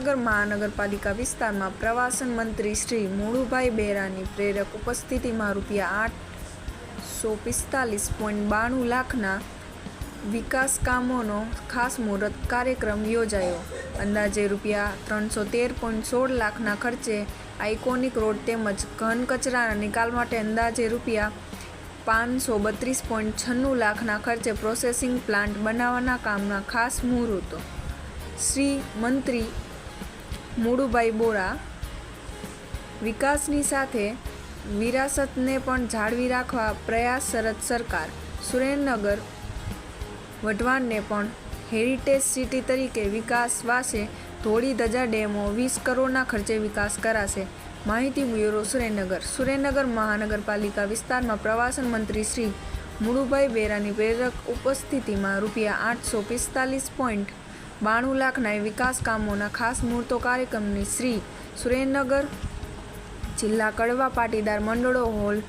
નગરપાલિકા વિસ્તારમાં પ્રવાસન મંત્રી શ્રી મુળુભાઈ બેરાની પ્રેરક ઉપસ્થિતિમાં રૂપિયા આઠસો પિસ્તાલીસ પોઈન્ટ બાણું લાખના વિકાસ કામોનો ખાસ મુહૂર્ત કાર્યક્રમ યોજાયો. અંદાજે રૂપિયા ત્રણસો તેર પોઈન્ટ સોળ લાખના ખર્ચે આઇકોનિક રોડ તેમજ ઘન કચરાના નિકાલ માટે અંદાજે રૂપિયા પાંચસો બત્રીસ પોઈન્ટ છન્નું લાખના ખર્ચે પ્રોસેસિંગ પ્લાન્ટ બનાવવાના કામના ખાસ મુહૂર્તો. શ્રી મંત્રી મુળુભાઈ બોરા વિકાસની સાથે વિરાસતને પણ જાળવી રાખવા પ્રયાસરત સરકાર, સુરેન્દ્રનગર વઢવાણને પણ હેરિટેજ સિટી તરીકે વિકાસવાશે ધોળી ધજા ડેમો વીસ કરોડના ખર્ચે વિકાસ કરાશે. માહિતી બ્યુરો સુરેન્દ્રનગર. સુરેન્દ્રનગર મહાનગરપાલિકા વિસ્તારમાં પ્રવાસન મંત્રી શ્રી મુળુભાઈ બેરાની પ્રેરક ઉપસ્થિતિમાં રૂપિયા આઠસો પિસ્તાલીસ પોઈન્ટ બાણું લાખના વિકાસ કામોના ખાસ મુહૂર્તો કાર્યક્રમની શ્રી સુરેન્દ્રનગર જિલ્લા કડવા પાટીદાર મંડળો હોલ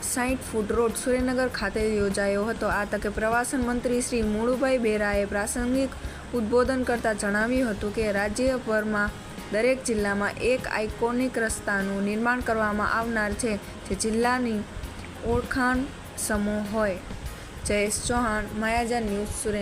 સાઠ ફૂટ રોડ સુરેન્દ્રનગર ખાતે યોજાયો હતો. આ તકે પ્રવાસન મંત્રી શ્રી મુળુભાઈ બેરાએ પ્રાસંગિક ઉદ્બોધન કરતાં જણાવ્યું હતું કે, રાજ્યભરમાં દરેક જિલ્લામાં એક આઇકોનિક રસ્તાનું નિર્માણ કરવામાં આવનાર છે, જે જિલ્લાની ઓળખાણ સમૂહ હોય. જયેશ ચૌહાણ, માયાજા ન્યૂઝ સુરેન્દ્ર